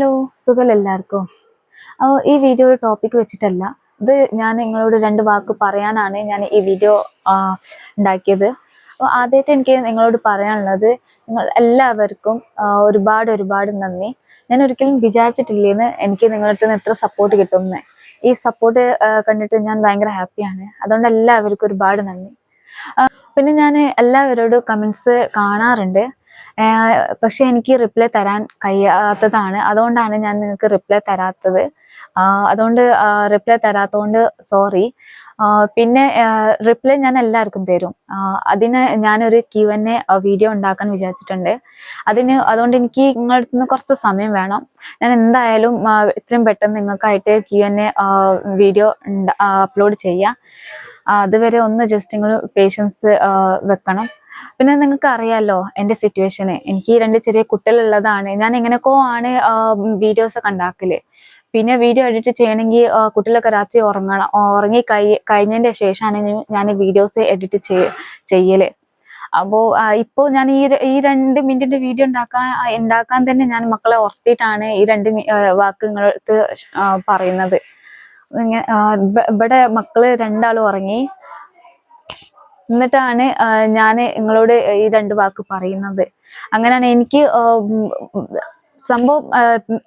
Hello സുഖല്ല എല്ലാവർക്കും. അപ്പോൾ ഈ വീഡിയോ ഒരു ടോപ്പിക് വെച്ചിട്ടല്ല. ഇത് ഞാൻ നിങ്ങളോട് രണ്ട് വാക്ക് പറയാനാണ് ഞാൻ ഈ വീഡിയോ ഉണ്ടാക്കിയത്. അപ്പോൾ ആദ്യമായിട്ട് എനിക്ക് നിങ്ങളോട് പറയാനുള്ളത് നിങ്ങൾ എല്ലാവർക്കും ഒരുപാട് ഒരുപാട് നന്ദി. ഞാൻ ഒരിക്കലും വിചാരിച്ചിട്ടില്ലേന്ന് എനിക്ക് നിങ്ങളുടെ അടുത്ത് നിന്ന് എത്ര സപ്പോർട്ട് കിട്ടുമെന്ന്. ഈ സപ്പോർട്ട് കണ്ടിട്ട് ഞാൻ ഭയങ്കര ഹാപ്പിയാണ് അതുകൊണ്ട് എല്ലാവർക്കും ഒരുപാട് നന്ദി. പിന്നെ ഞാൻ എല്ലാവരോടും കമൻസ് കാണാറുണ്ട്. പക്ഷെ എനിക്ക് റിപ്ലൈ തരാൻ കഴിയാത്തതാണ്. അതുകൊണ്ടാണ് ഞാൻ നിങ്ങൾക്ക് റിപ്ലൈ തരാത്തത്. അതുകൊണ്ട് റിപ്ലൈ തരാത്തതുകൊണ്ട് സോറി പിന്നെ റിപ്ലൈ ഞാൻ എല്ലാവർക്കും തരും. അതിന് ഞാനൊരു ക്യു എൻ എ വീഡിയോ ഉണ്ടാക്കാൻ വിചാരിച്ചിട്ടുണ്ട്. അതിന് അതുകൊണ്ട് എനിക്ക് നിങ്ങളുടെ നിന്ന് കുറച്ച് സമയം വേണം. ഞാൻ എന്തായാലും ഇത്രയും പെട്ടെന്ന് നിങ്ങൾക്കായിട്ട് Q N A video upload ചെയ്യാം. അതുവരെ ഒന്ന് ജസ്റ്റ് നിങ്ങൾ പേഷ്യൻസ് വെക്കണം. പിന്നെ നിങ്ങൾക്ക് അറിയാലോ എന്റെ സിറ്റുവേഷന് എനിക്ക് ഈ രണ്ട് ചെറിയ കുട്ടികളുള്ളതാണ്. ഞാൻ എങ്ങനെയൊക്കെ ആണ് വീഡിയോസ് ഒക്കെ ഉണ്ടാക്കൽ. പിന്നെ വീഡിയോ എഡിറ്റ് ചെയ്യണമെങ്കിൽ കുട്ടികളൊക്കെ രാത്രി ഉറങ്ങണം ഉറങ്ങി കൈ കഴിഞ്ഞതിന്റെ ശേഷമാണ് ഞാൻ വീഡിയോസ് എഡിറ്റ് ചെയ് ചെയ്യൽ. അപ്പോൾ ഇപ്പോൾ ഞാൻ ഈ ഈ രണ്ട് മിനിറ്റിന്റെ വീഡിയോ ഉണ്ടാക്കാൻ ഉണ്ടാക്കാൻ തന്നെ ഞാൻ മക്കളെ ഉറത്തിയിട്ടാണ് ഈ രണ്ട് വാക്കുകൾക്ക് പറയുന്നത്. ഇവിടെ മക്കൾ രണ്ടാളും ഉറങ്ങി എന്നിട്ടാണ് ഞാൻ നിങ്ങളോട് ഈ രണ്ട് വാക്ക് പറയുന്നത്. അങ്ങനെയാണ് എനിക്ക് സംഭവം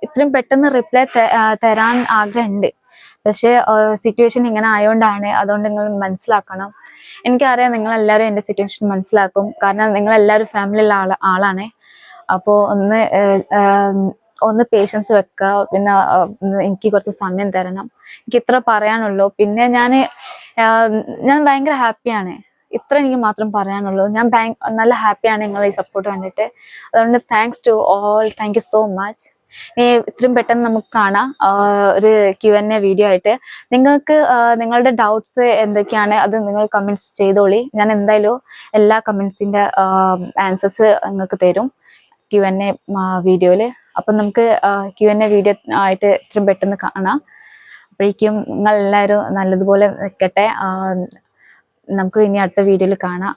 ഇത്രയും പെട്ടെന്ന് റിപ്ലൈ തരാൻ ആഗ്രഹമുണ്ട്. പക്ഷേ സിറ്റുവേഷൻ ഇങ്ങനെ ആയതുകൊണ്ടാണ് അതുകൊണ്ട് നിങ്ങൾ മനസ്സിലാക്കണം. എനിക്കറിയാം നിങ്ങൾ എല്ലാവരും എന്റെ സിറ്റുവേഷൻ മനസ്സിലാക്കും. കാരണം നിങ്ങൾ എല്ലാവരും ഫാമിലിയുള്ള ആള ആളാണ്. അപ്പോൾ ഒന്ന് ഒന്ന് പേഷ്യൻസ് വെക്കുക. പിന്നെ എനിക്ക് കുറച്ച് സമയം തരണം. എനിക്ക് ഇത്ര പറയാനുള്ളൂ. പിന്നെ ഞാൻ ഞാൻ ഭയങ്കര ഹാപ്പിയാണ് ഇത്ര എനിക്ക് മാത്രം പറയാനുള്ളൂ. ഞാൻ താങ്ക് നല്ല ഹാപ്പിയാണ് നിങ്ങളെ ഈ സപ്പോർട്ട് കണ്ടിട്ട്. അതുകൊണ്ട് thanks to all thank you so much ഇനി ഇത്രയും പെട്ടെന്ന് നമുക്ക് കാണാം. ഒരു ക്യു എൻ എ വീഡിയോ ആയിട്ട്. നിങ്ങൾക്ക് നിങ്ങളുടെ ഡൗട്ട്സ് എന്തൊക്കെയാണ്? അത് നിങ്ങൾ കമന്റ്സ് ചെയ്തോളി. ഞാൻ എന്തായാലും എല്ലാ കമൻസിന്റെ ആൻസേഴ്സ് നിങ്ങൾക്ക് തരും ക്യു എൻ എ വീഡിയോയിൽ അപ്പം നമുക്ക് ക്യു എൻ എ വീഡിയോ ആയിട്ട് ഇത്രയും പെട്ടെന്ന് കാണാം. അപ്പോഴേക്കും നിങ്ങൾ എല്ലാവരും നല്ലതുപോലെ നിൽക്കട്ടെ. നമുക്ക് ഇനി അടുത്ത വീഡിയോയിൽ കാണാം.